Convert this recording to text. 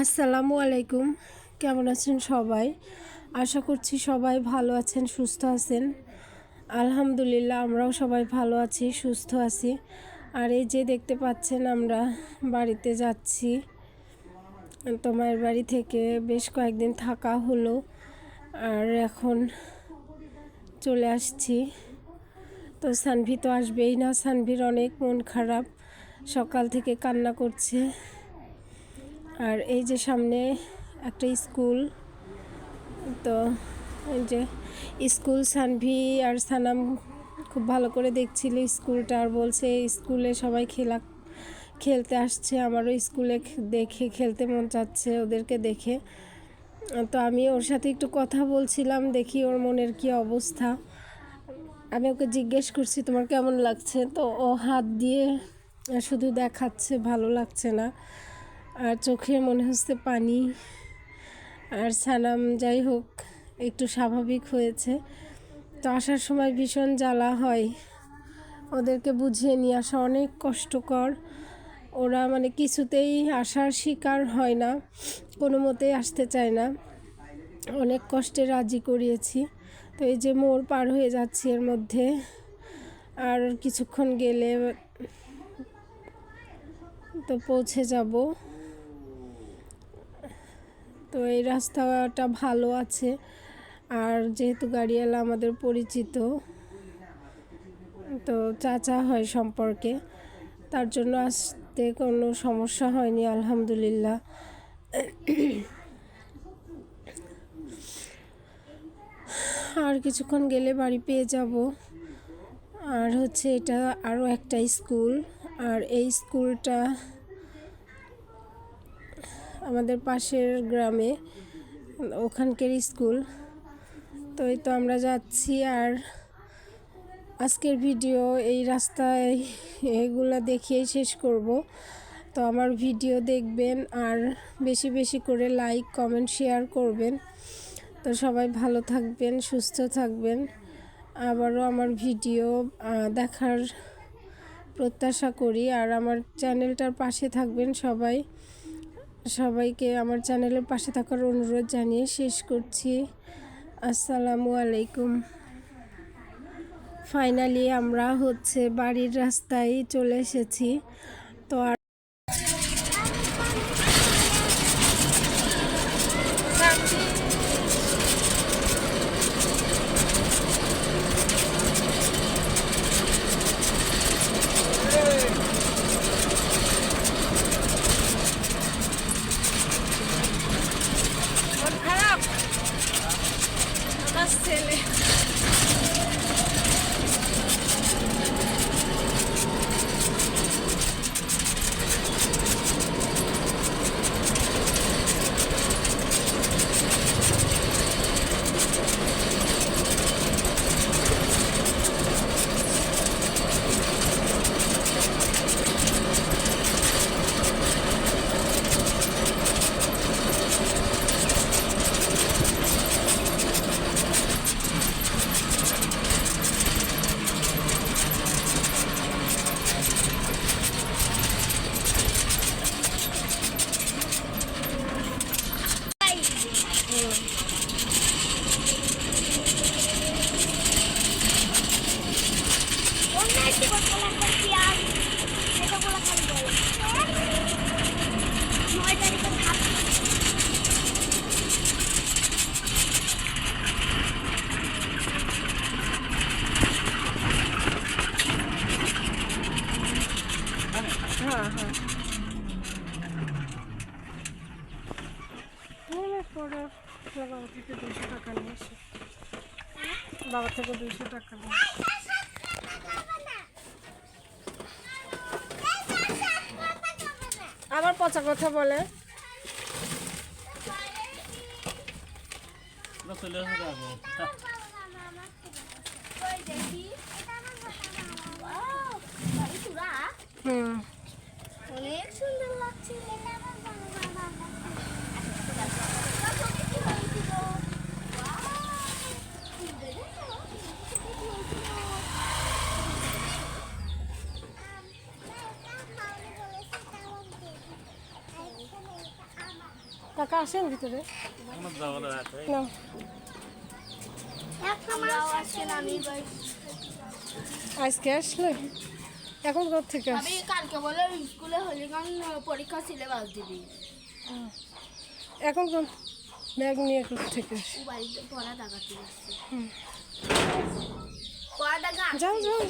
আসসালামু আলাইকুম কেমন আছেন সবাই? আশা করছি সবাই ভালো আছেন, সুস্থ আছেন। আলহামদুলিল্লাহ, আমরাও সবাই ভালো আছি, সুস্থ আছি। আর এই যে দেখতে পাচ্ছেন, আমরা বাড়িতে যাচ্ছি। তোমার বাড়ি থেকে বেশ কয়েকদিন থাকা হলো। আর এখন চলে আসছি। তো সানভি তো আসবেই না, সানভির অনেক মন খারাপ। সকাল থেকে কান্না করছে। আর এই যে সামনে একটা স্কুল, তো এই যে স্কুল সানভি আর সানাম খুব ভালো করে দেখছিল স্কুলটা আর বলছে স্কুলে সবাই খেলা, খেলতে আসছে, আমারও স্কুলে দেখে খেলতে মন চাচ্ছে ওদেরকে দেখে। তো আমি ওর সাথে একটু কথা বলছিলাম, দেখি ওর মনের কি অবস্থা। আমি ওকে জিজ্ঞেস করছি, তোমার কেমন লাগছে? তো ও হাত দিয়ে শুধু দেখাচ্ছে, ভালো লাগছে না। আর চোখে মনে হচ্ছে পানি। আর সানাম যাই হোক, একটু স্বাভাবিক হয়েছে। তো আসার সময় ভীষণ জ্বালা হয়। ওদেরকে বুঝিয়ে নিয়ে আসা অনেক কষ্টকর। ওরা মানে কিছুতেই আসার শিকার হয় না, কোনো মতেই আসতে চায় না। অনেক কষ্টে রাজি করিয়েছি। তো এই যে মোড় পার হয়ে যাচ্ছি এর মধ্যে। আর কিছুক্ষণ গেলে তো পৌঁছে যাব। তো এই রাস্তাটা ভালো আছে। আর যেহেতু গাড়িওয়ালা আমাদের পরিচিত, তো চাচা হয় সম্পর্কে, তার জন্য আসতে কোনো সমস্যা হয়নি, আলহামদুলিল্লাহ। আর কিছুক্ষণ গেলে বাড়ি পেয়ে যাব। আর হচ্ছে এটা আরও একটা স্কুল, আর এই স্কুলটা আমাদের পাশের গ্রামে ওখানকার স্কুল। তো এই তো আমরা যাচ্ছি আর আজকের ভিডিও এই রাস্তায় এগুলো দেখিয়েই শেষ করব। তো আমার ভিডিও দেখবেন আর বেশি বেশি করে লাইক, কমেন্ট, শেয়ার করবেন। তো সবাই ভালো থাকবেন, সুস্থ থাকবেন। আবারও আমার ভিডিও দেখার প্রত্যাশা করি। আর আমার চ্যানেলটার পাশে থাকবেন সবাই। সবাইকে আমার চ্যানেলের পাশে থাকার অনুরোধ জানিয়ে শেষ করছি। আসসালামু আলাইকুম। ফাইনালি আমরা হচ্ছে বাড়ির রাস্তায় চলে এসেছি। তো আর acelera. হ্যাঁ বাবা থেকে দুশো টাকা নিয়ে থেকে দুশো টাকা আবার পচা কথা বলে। আসবে হুম। অনেক সুন্দর লাগছে কাকা আসেন ভিতরে না আমরাও আজকে নানির বাড়ি আজকে আসলে এখন কোথা থেকে আমি কালকে বলে স্কুলে হলিগান পরীক্ষা সিলেবাস দিবি এখন কোন ব্যাগ নিয়ে কোথা থেকে বাড়িতে পড়া দাগাতে হুম। পড়া দাগা যাও যাও।